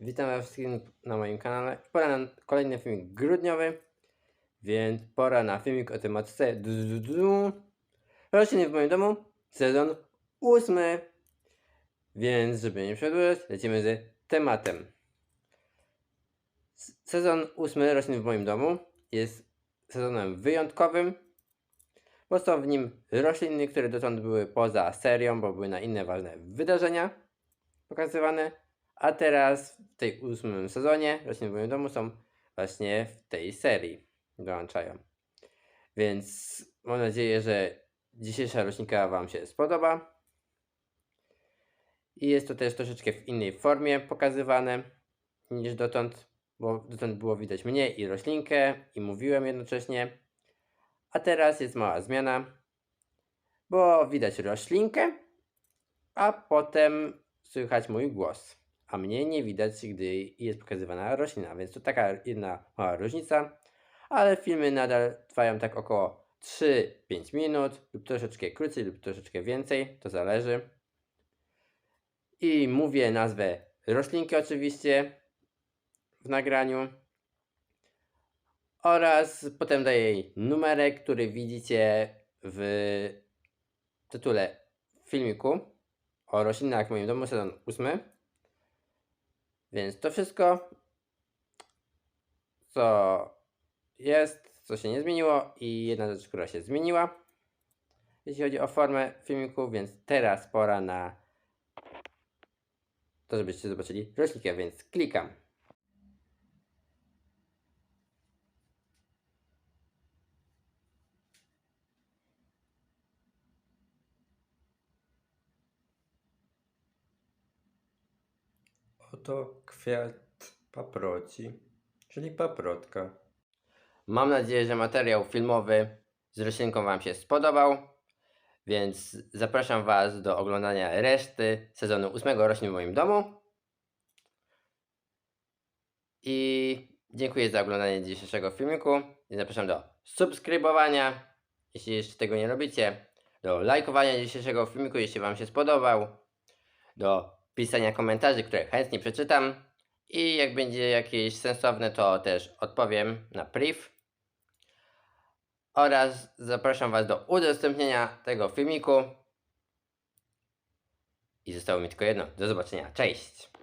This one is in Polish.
Witam Was wszystkich na moim kanale. Pora na kolejny filmik grudniowy, więc pora na filmik o tematyce rośliny w moim domu, sezon ósmy. Więc żeby nie przedłużać, lecimy z tematem. Sezon ósmy roślin w moim domu jest sezonem wyjątkowym, bo są w nim rośliny, które dotąd były poza serią, bo były na inne ważne wydarzenia pokazywane. A teraz w tej ósmym sezonie Rośliny w moim domu są właśnie w tej serii. Dołączają. Więc mam nadzieję, że dzisiejsza roślinka Wam się spodoba. I jest to też troszeczkę w innej formie pokazywane niż dotąd, bo dotąd było widać mnie i roślinkę i mówiłem jednocześnie. A teraz jest mała zmiana, bo widać roślinkę, a potem słychać mój głos a mnie nie widać, gdy jest pokazywana roślina, więc to taka jedna mała różnica, ale filmy nadal trwają tak około 3-5 minut, lub troszeczkę krócej, lub troszeczkę więcej, to zależy. I mówię nazwę roślinki oczywiście w nagraniu oraz potem daję jej numerek, który widzicie w tytule filmiku o roślinach w moim domu, sezon 8. Więc to wszystko, co jest, co się nie zmieniło i jedna rzecz, która się zmieniła, jeśli chodzi o formę filmiku, więc teraz pora na to, żebyście zobaczyli roślinkę, więc klikam. Oto kwiat paproci, czyli paprotka. Mam nadzieję, że materiał filmowy z roślinką Wam się spodobał, więc zapraszam Was do oglądania reszty sezonu 8 roślin w moim domu. I dziękuję za oglądanie dzisiejszego filmiku. I zapraszam do subskrybowania, jeśli jeszcze tego nie robicie, do lajkowania dzisiejszego filmiku, jeśli Wam się spodobał, do pisania komentarzy, które chętnie przeczytam. I jak będzie jakieś sensowne, to też odpowiem na priv. Oraz zapraszam Was do udostępnienia tego filmiku. I zostało mi tylko jedno. Do zobaczenia. Cześć!